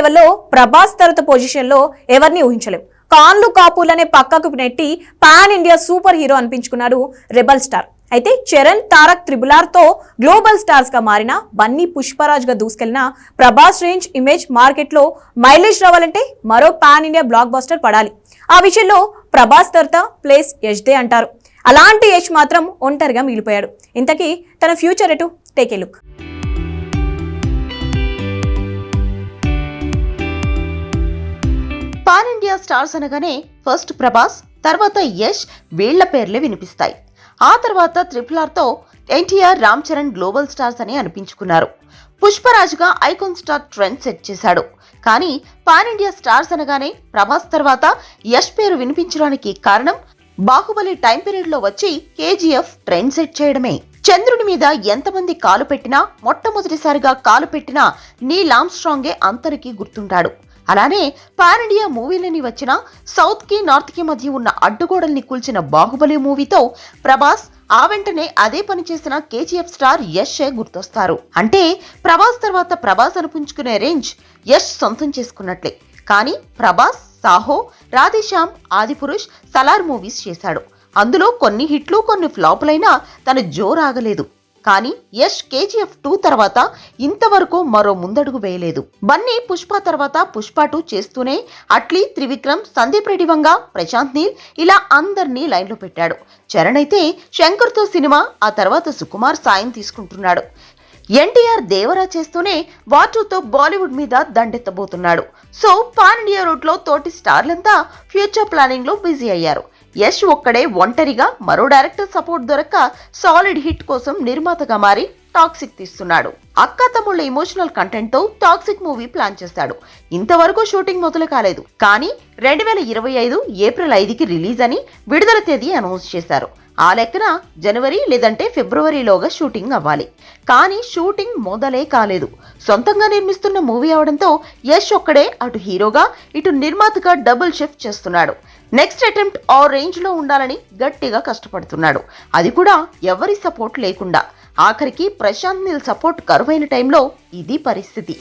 లెవెల్లో ప్రభాస్ తరత పొజిషన్లో ఎవరిని ఊహించలేం. కాన్లు కాపులనే పక్కకు నెట్టి పాన్ ఇండియా సూపర్ హీరో అనిపించుకున్నాడు రెబల్ స్టార్. అయితే చరణ్ తారక్ త్రిబులార్తో గ్లోబల్ స్టార్స్గా మారిన బన్నీ పుష్పరాజ్గా దూసుకెళ్ళిన ప్రభాస్ రేంజ్ ఇమేజ్ మార్కెట్లో మైలేజ్ రావాలంటే మరో పాన్ ఇండియా బ్లాక్ బస్టర్ పడాలి. ఆ విషయంలో ప్రభాస్ తరత ప్లేస్ యజ్దే అంటారు. అలాంటి యష్ మాత్రం ఒంటరిగా మిగిలిపోయాడు. ఇంతకీ తన ఫ్యూచర్ ఎటు? Take a look. India stars అనగానే ఫస్ట్ ప్రభాస్ తర్వాత యష్ వీళ్ళ పేర్లే వినిపిస్తాయి. ఆ తర్వాత triple ఆర్తో NTR Ram Charan global stars అని అనిపించుకున్నారు. పుష్పరాజుగా ఐకాన్ స్టార్ ట్రెండ్ సెట్ చేశాడు. కానీ పాన్ ఇండియా స్టార్స్ అనగానే ప్రభాస్ తర్వాత యష్ పేరు వినిపించడానికి కారణం బాహుబలి టైం పీరియడ్లో వచ్చి కేజీఎఫ్ ట్రెండ్ సెట్ చేయడమే. చంద్రుని మీద ఎంతమంది కాలు పెట్టినా మొట్టమొదటిసారిగా కాలు పెట్టినా నీల్ ఆమ్స్ట్రాంగే అందరికీ గుర్తుంటాడు. అలానే పాన్ ఇండియా మూవీలని వచ్చిన సౌత్కి నార్త్కి మధ్య ఉన్న అడ్డుగోడల్ని కూల్చిన బాహుబలి మూవీతో ప్రభాస్ ఆ వెంటనే అదే పని చేసిన కేజీఎఫ్ స్టార్ యష్ గుర్తొస్తారు. అంటే ప్రభాస్ తర్వాత ప్రభాస్ అనిపించుకునే రేంజ్ యష్ సొంతం చేసుకున్నట్లే. కానీ ప్రభాస్ సాహో రాధేశ్యామ్ ఆదిపురుష్ సలార్ మూవీస్ చేశాడు. అందులో కొన్ని హిట్లు కొన్ని ఫ్లాపులైనా తన జోరాగలేదు. కానీ యష్ కేజీఎఫ్ టూ తర్వాత ఇంతవరకు మరో ముందడుగు వేయలేదు. బన్నీ పుష్ప తర్వాత పుష్ప టూ చేస్తూనే అట్లీ త్రివిక్రమ్ సందీప్ రెడ్డి వంగ ప్రశాంత్ నీల్ ఇలా అందరినీ లైన్లో పెట్టాడు. చరణ్ అయితే శంకర్తో సినిమా ఆ తర్వాత సుకుమార్ సాయం తీసుకుంటున్నాడు. ఎన్టీఆర్ దేవరా చేస్తూనే వాటుతో బాలీవుడ్ మీద దండెత్తబోతున్నాడు. సో పాన్ ఇండియా రూట్లో తోటి స్టార్లంతా ఫ్యూచర్ ప్లానింగ్లో బిజీ అయ్యారు. యష్ ఒక్కడే ఒంటరిగా మరో డైరెక్టర్ సపోర్ట్ దొరక్క సాలిడ్ హిట్ కోసం నిర్మాతగా మారి టాక్సిక్ తీస్తున్నాడు. అక్క తమ్ముళ్ళ ఎమోషనల్ కంటెంట్తో టాక్సిక్ మూవీ ప్లాన్ చేస్తాడు. ఇంతవరకు షూటింగ్ మొదలు కాలేదు. కానీ రెండు వేల ఇరవై ఐదు ఏప్రిల్ ఐదుకి రిలీజ్ అని విడుదల తేదీ అనౌన్స్ చేశారు. ఆ లెక్కన జనవరి లేదంటే ఫిబ్రవరిలోగా షూటింగ్ అవ్వాలి. కానీ షూటింగ్ మొదలే కాలేదు. సొంతంగా నిర్మిస్తున్న మూవీ అవడంతో యష్ ఒక్కడే అటు హీరోగా ఇటు నిర్మాతగా డబుల్ షిఫ్ట్ చేస్తున్నాడు. నెక్స్ట్ అటెంప్ట్ ఆ రేంజ్లో ఉండాలని గట్టిగా కష్టపడుతున్నాడు. అది కూడా ఎవరి సపోర్ట్ లేకుండా. ఆఖరికి ప్రశాంత్ నీల్ సపోర్ట్ కరువైన టైంలో ఇది పరిస్థితి.